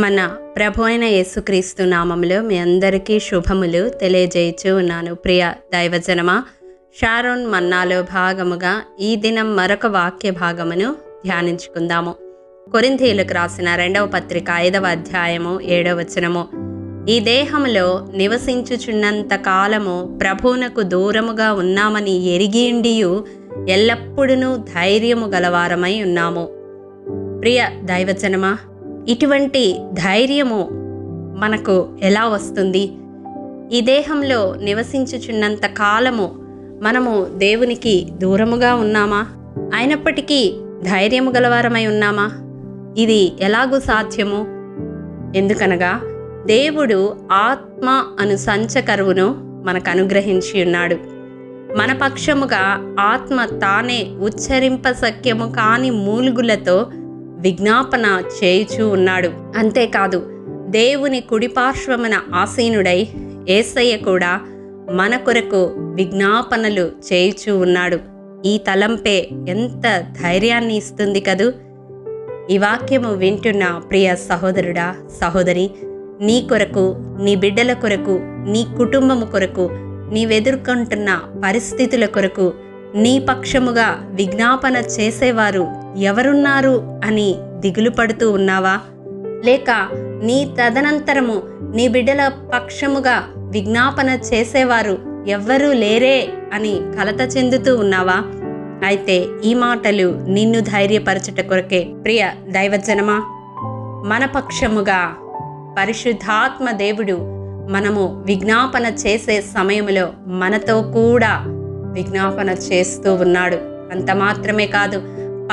మన ప్రభు అయిన యేసుక్రీస్తు నామములో మీ అందరికీ శుభములు తెలియజేయచూ ఉన్నాను. ప్రియ దైవజనమా షారోన్ మన్నాలో భాగముగా ఈ దినం మరొక వాక్య భాగమును ధ్యానించుకుందాము. కొరింథీయులకు రాసిన రెండవ పత్రిక ఐదవ అధ్యాయము ఏడవ వచనము. ఈ దేహములో నివసించుచున్నంత కాలము ప్రభువునకు దూరముగా ఉన్నామని ఎరిగిండియు ఎల్లప్పుడూ ధైర్యము గలవారమై ఉన్నాము. ప్రియ దైవజనమా ఇటువంటి ధైర్యము మనకు ఎలా వస్తుంది? ఈ దేహంలో నివసించుచున్నంత కాలము మనము దేవునికి దూరముగా ఉన్నామా? అయినప్పటికీ ధైర్యము గలవారమై ఉన్నామా? ఇది ఎలాగూ సాధ్యము? ఎందుకనగా దేవుడు ఆత్మ అను సంచకరువును మనకు అనుగ్రహించి ఉన్నాడు. మన పక్షముగా ఆత్మ తానే ఉచ్చరింప సఖ్యము కాని మూలుగులతో విజ్ఞాపన చేయుచూ ఉన్నాడు. అంతేకాదు దేవుని కుడిపార్శ్వమున ఆసీనుడై ఏసయ్య కూడా మన కొరకు విజ్ఞాపనలు చేయుచూ ఉన్నాడు. ఈ తలంపే ఎంత ధైర్యాన్ని ఇస్తుంది కదూ? ఈ వాక్యము వింటున్న ప్రియ సహోదరుడా సహోదరి నీ కొరకు నీ బిడ్డల కొరకు నీ కుటుంబము కొరకు నీవెదుర్కొంటున్న పరిస్థితుల కొరకు నీ పక్షముగా విజ్ఞాపన చేసేవారు ఎవరున్నారు అని దిగులు పడుతూ ఉన్నావా? లేక నీ తదనంతరము నీ బిడ్డల పక్షముగా విజ్ఞాపన చేసేవారు ఎవ్వరూ లేరే అని కలత చెందుతూ ఉన్నావా? అయితే ఈ మాటలు నిన్ను ధైర్యపరచుట కొరకే. ప్రియ దైవజనమా మన పక్షముగా పరిశుద్ధాత్మ దేవుడు మనము విజ్ఞాపన చేసే సమయంలో మనతో కూడా విజ్ఞాపన చేస్తూ ఉన్నాడు. అంత మాత్రమే కాదు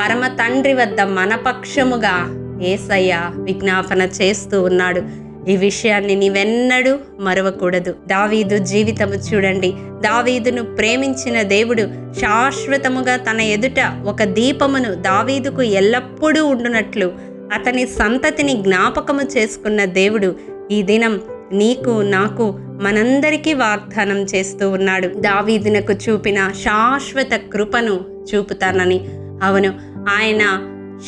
పరమ తండ్రి వద్ద మనపక్షముగా ఏసయ్య విజ్ఞాపన చేస్తూ ఉన్నాడు. ఈ విషయాన్ని నీవెన్నడూ మరవకూడదు. దావీదు జీవితము చూడండి. దావీదును ప్రేమించిన దేవుడు శాశ్వతముగా తన ఎదుట ఒక దీపమును దావీదుకు ఎల్లప్పుడూ ఉండునట్లు అతని సంతతిని జ్ఞాపకము చేసుకున్న దేవుడు ఈ దినం నీకు నాకు మనందరికీ వాగ్దానం చేస్తూ ఉన్నాడు. దావీదునకు చూపిన శాశ్వత కృపను చూపుతానని. అవును ఆయన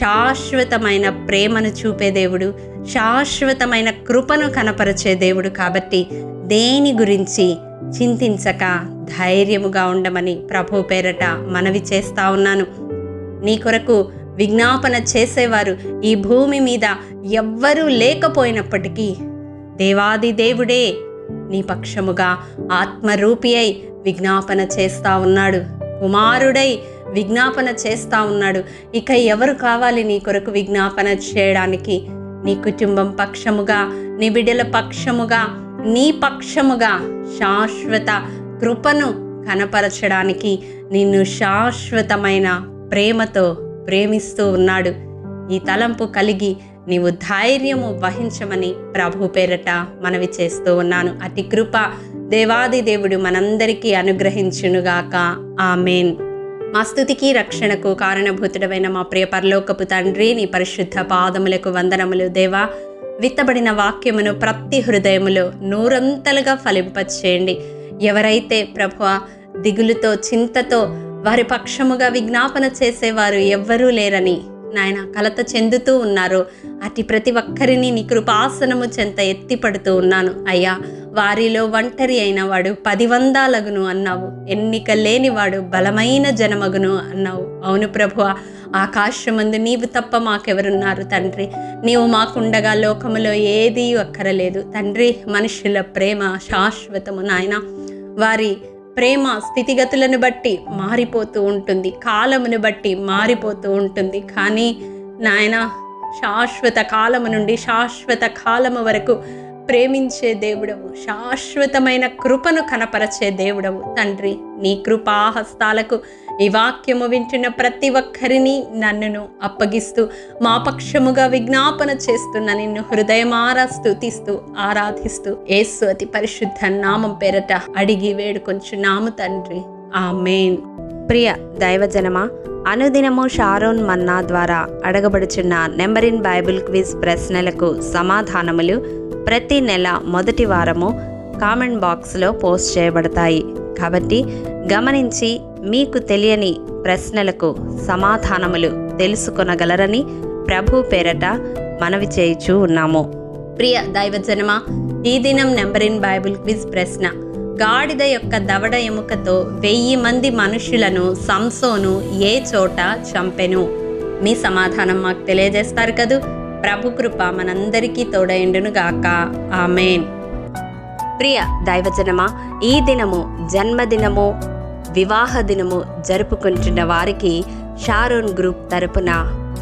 శాశ్వతమైన ప్రేమను చూపే దేవుడు శాశ్వతమైన కృపను కనపరచే దేవుడు కాబట్టి దేని గురించి చింతించక ధైర్యముగా ఉండమని ప్రభు పేరట మనవి చేస్తా ఉన్నాను. నీ కొరకు విజ్ఞాపన చేసేవారు ఈ భూమి మీద ఎవ్వరూ లేకపోయినప్పటికీ దేవాది దేవుడే నీ పక్షముగా ఆత్మరూపి అయి విజ్ఞాపన చేస్తా ఉన్నాడు. కుమారుడై విజ్ఞాపన చేస్తా ఉన్నాడు. ఇక ఎవరు కావాలి నీ కొరకు విజ్ఞాపన చేయడానికి? నీ కుటుంబం పక్షముగా నీ బిడ్డల పక్షముగా నీ పక్షముగా శాశ్వత కృపను కనపరచడానికి నిన్ను శాశ్వతమైన ప్రేమతో ప్రేమిస్తూ ఉన్నాడు. ఈ తలంపు కలిగి నీవు ధైర్యము వహించమని ప్రభు పేరట మనవి చేస్తూ ఉన్నాను. అతి కృప దేవాది దేవుడు మనందరికీ అనుగ్రహించునుగాక. ఆమెన్. మా స్థుతికి రక్షణకు కారణభూతుడమైన మా ప్రియ పరలోకపు తండ్రి నీ పరిశుద్ధ పాదములకు వందనములు దేవా. విత్తబడిన వాక్యమును ప్రతి హృదయములో నూరంతలుగా ఫలింపచేయండి. ఎవరైతే ప్రభు దిగులుతో చింతతో వారి పక్షముగా విజ్ఞాపన చేసేవారు ఎవ్వరూ లేరని నాయన కలత చెందుతూ ఉన్నారు. అటు ప్రతి ఒక్కరిని నీ కృపాసనము చెంత ఎత్తిపడుతూ ఉన్నాను. అయ్యా వారిలో ఒంటరి అయిన వాడు పది వందాలగును అన్నావు. ఎన్నిక లేనివాడు బలమైన జనమగును అన్నావు. అవును ప్రభు ఆకాశమందు నీవు తప్ప మాకెవరున్నారు తండ్రి? నీవు మాకుండగా లోకములో ఏదీ అక్కరలేదు తండ్రి మనుషుల ప్రేమ శాశ్వతము నాయన. వారి ప్రేమ స్థితిగతులను బట్టి మారిపోతూ ఉంటుంది కాలమును బట్టి మారిపోతూ ఉంటుంది. కానీ నాయన శాశ్వత కాలము నుండి శాశ్వత కాలము వరకు ప్రేమించే దేవుడవు శాశ్వతమైన కృపను కనపరచే దేవుడవు. తండ్రి నీ కృపాహస్తాలకు ఈ వాక్యము వింటున్న ప్రతి ఒక్కరిని నన్నును అప్పగిస్తూ మా పక్షముగా విజ్ఞాపన చేస్తున్న నిన్ను హృదయమారా స్థుతిస్తూ ఆరాధిస్తూ ఏసు అతి పరిశుద్ధ నామం పేరట అడిగి వేడుకొంచున్నాము తండ్రి. ఆ మెయిన్ ప్రియ దైవజనమా అనుదినము షారోన్ మన్నా ద్వారా అడగబడుచున్న నెంబరిన్ బైబిల్ క్విజ్ ప్రశ్నలకు సమాధానములు ప్రతి నెల మొదటి వారము కామెంట్ బాక్స్లో పోస్ట్ చేయబడతాయి. కాబట్టి గమనించి మీకు తెలియని ప్రశ్నలకు సమాధానములు తెలుసుకొనగలరని ప్రభు పేరట మనవి చేయుచూ ఉన్నాము. ప్రియ దైవజనమా ఈ దినం నెంబర్ ఇన్ బైబిల్ క్విజ్ ప్రశ్న గాడిద యొక్క దవడ ఎముకతో వెయ్యి మంది మనుషులను సంసోను ఏ చోట చంపెను? మీ సమాధానం మాకు తెలియజేస్తారు కదూ. ప్రభు కృప మనందరికీ తోడైండును గాక. ఆమెన్. ప్రియ దైవజనమా ఈ దినము జన్మదినము వివాహ దినము జరుపుకుంటున్న వారికి షారోన్ గ్రూప్ తరపున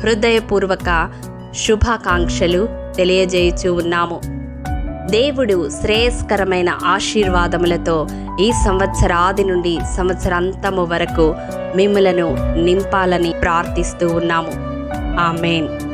హృదయపూర్వక శుభాకాంక్షలు తెలియజేయచూ ఉన్నాము. దేవుడు శ్రేయస్కరమైన ఆశీర్వాదములతో ఈ సంవత్సరాది నుండి సంవత్సరాంతము వరకు మిమ్మలను నింపాలని ప్రార్థిస్తూ ఉన్నాము. ఆమెన్.